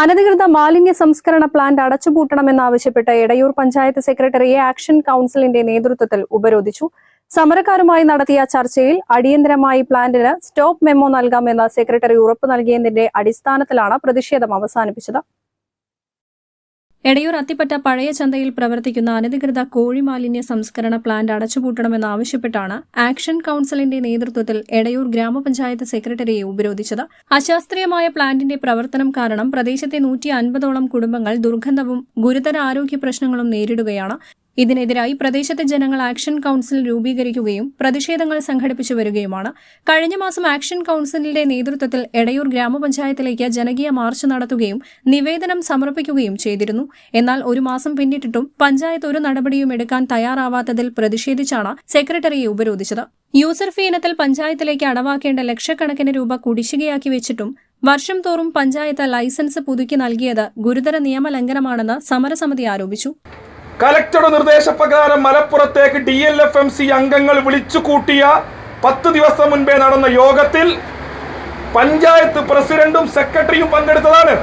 അനധികൃത മാലിന്യ സംസ്കരണ പ്ലാന്റ് അടച്ചുപൂട്ടണമെന്നാവശ്യപ്പെട്ട് എടയൂർ പഞ്ചായത്ത് സെക്രട്ടറിയെ ആക്ഷൻ കൌൺസിലിന്റെ നേതൃത്വത്തിൽ ഉപരോധിച്ചു. സമരക്കാരുമായി നടത്തിയ ചർച്ചയിൽ അടിയന്തരമായി പ്ലാന്റിന് സ്റ്റോപ്പ് മെമ്മോ നൽകാമെന്ന് സെക്രട്ടറി ഉറപ്പു നൽകിയതിന്റെ അടിസ്ഥാനത്തിലാണ് പ്രതിഷേധം അവസാനിപ്പിച്ചത്. എടയൂർ അത്തിപ്പറ്റ പഴയ ചന്തയിൽ പ്രവർത്തിക്കുന്ന അനധികൃത കോഴിമാലിന്യ സംസ്കരണ പ്ലാന്റ് അടച്ചുപൂട്ടണമെന്നാവശ്യപ്പെട്ടാണ് ആക്ഷൻ കൌൺസിലിന്റെ നേതൃത്വത്തിൽ എടയൂർ ഗ്രാമപഞ്ചായത്ത് സെക്രട്ടറിയെ ഉപരോധിച്ചത്. അശാസ്ത്രീയമായ പ്ലാന്റിന്റെ പ്രവർത്തനം കാരണം പ്രദേശത്തെ നൂറ്റി അൻപതോളം കുടുംബങ്ങൾ ദുർഗന്ധവും ഗുരുതര ആരോഗ്യ പ്രശ്നങ്ങളും നേരിടുകയാണ്. ഇതിനെതിരായി പ്രദേശത്തെ ജനങ്ങൾ ആക്ഷൻ കൌൺസിൽ രൂപീകരിക്കുകയും പ്രതിഷേധങ്ങൾ സംഘടിപ്പിച്ചു വരികയുമാണ്. കഴിഞ്ഞ മാസം ആക്ഷൻ കൌൺസിലിന്റെ നേതൃത്വത്തിൽ എടയൂർ ഗ്രാമപഞ്ചായത്തിലേക്ക് ജനകീയ മാർച്ച് നടത്തുകയും നിവേദനം സമർപ്പിക്കുകയും ചെയ്തിരുന്നു. എന്നാൽ ഒരു മാസം പിന്നിട്ടിട്ടും പഞ്ചായത്ത് ഒരു നടപടിയും എടുക്കാൻ തയ്യാറാവാത്തതിൽ പ്രതിഷേധിച്ചാണ് സെക്രട്ടറിയെ ഉപരോധിച്ചത്. യൂസർ ഫീ ഇനത്തിൽ പഞ്ചായത്തിലേക്ക് അടവാക്കേണ്ട ലക്ഷക്കണക്കിന് രൂപ കുടിശ്ശികയാക്കി വെച്ചിട്ടും വർഷം തോറും പഞ്ചായത്ത് ലൈസൻസ് പുതുക്കി നൽകിയത് ഗുരുതര നിയമലംഘനമാണെന്ന് സമരസമിതി ആരോപിച്ചു. കലക്ടറുടെ നിർദ്ദേശപ്രകാരം മലപ്പുറത്തേക്ക് D L F M C അംഗങ്ങൾ വിളിച്ചു കൂട്ടിയ പത്ത് ദിവസം മുൻപേ നടന്ന യോഗത്തിൽ പഞ്ചായത്ത് പ്രസിഡന്റും സെക്രട്ടറിയും പങ്കെടുത്തതാണ്.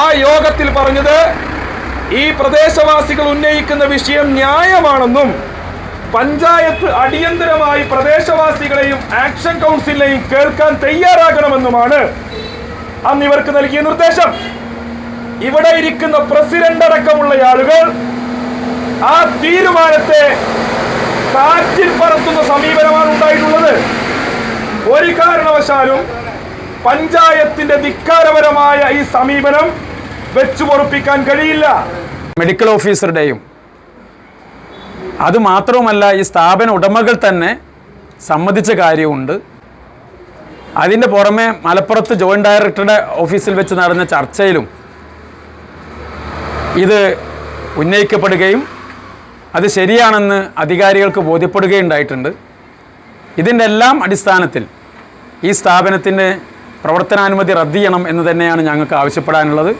ആ യോഗത്തിൽ പറഞ്ഞത് ഈ പ്രദേശവാസികൾ ഉന്നയിക്കുന്ന വിഷയം ന്യായമാണെന്നും പഞ്ചായത്ത് അടിയന്തരമായി പ്രദേശവാസികളെയും ആക്ഷൻ കൗൺസിലിനെയും കേൾക്കാൻ തയ്യാറാകണമെന്നുമാണ് അന്ന് ഇവർക്ക് നൽകിയ നിർദ്ദേശം. ഇവിടെ ഇരിക്കുന്ന പ്രസിഡന്റ് അടക്കമുള്ള ആളുകൾ ആ തീരുമാനത്തെ കാറ്റിൽ പറത്തുന്ന സമീപനമാണ് ഉണ്ടായിട്ടുള്ളത്. ഒരു കാരണവശാലും പഞ്ചായത്തിന്റെ ധിക്കാരപരമായ ഈ സമീപനം വെച്ചു പൊറുപ്പിക്കാൻ കഴിയില്ല. മെഡിക്കൽ ഓഫീസറുടെയും അതുമാത്രവുമല്ല ഈ സ്ഥാപന ഉടമകൾ തന്നെ സമ്മതിച്ച കാര്യമുണ്ട്. അതിന്റെ പുറമെ മലപ്പുറത്ത് ജോയിന്റ് ഡയറക്ടറുടെ ഓഫീസിൽ വെച്ച് നടന്ന ചർച്ചയിലും ഇത് ഉന്നയിക്കപ്പെടുകയും അത് ശരിയാണെന്ന് അധികാരികൾക്ക് ബോധ്യപ്പെടുകയുണ്ടായിട്ടുണ്ട്. ഇതിന്റെ എല്ലാം അടിസ്ഥാനത്തിൽ ഈ സ്ഥാപനത്തിന്റെ പ്രവർത്തനാനുമതി റദ്ദ് ചെയ്യണം എന്ന് തന്നെയാണ് ഞങ്ങൾക്ക് ആവശ്യപ്പെടാനുള്ളത്.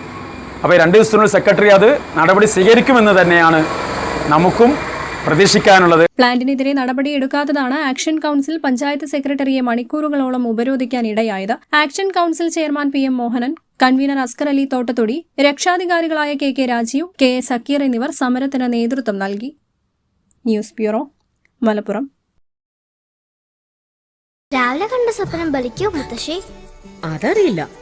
അപ്പോൾ രണ്ട് ദിവസത്തിനുള്ളിൽ സെക്രട്ടറി അത് നടപടി സ്വീകരിക്കുമെന്ന് തന്നെയാണ് നമുക്കും പ്രതീക്ഷിക്കാനുള്ളത്. പ്ലാന്റിനെതിരെ നടപടിയെടുക്കാത്തതാണ് ആക്ഷൻ കൌൺസിൽ പഞ്ചായത്ത് സെക്രട്ടറിയെ മണിക്കൂറുകളോളം ഉപരോധിക്കാൻ ഇടയായത്. Action council chairman P M Mohanan convener Askar Ali Thottathodi രക്ഷാധികാരികളായ K K Rajeev K A Sakkeer എന്നിവർ സമരത്തിന് നേതൃത്വം നൽകി. News bureau Malappuram. രാവിലെ കണ്ട സ്വപ്നം ബലിക്കോ മുത്തശ്ശേ? അതറിയില്ല.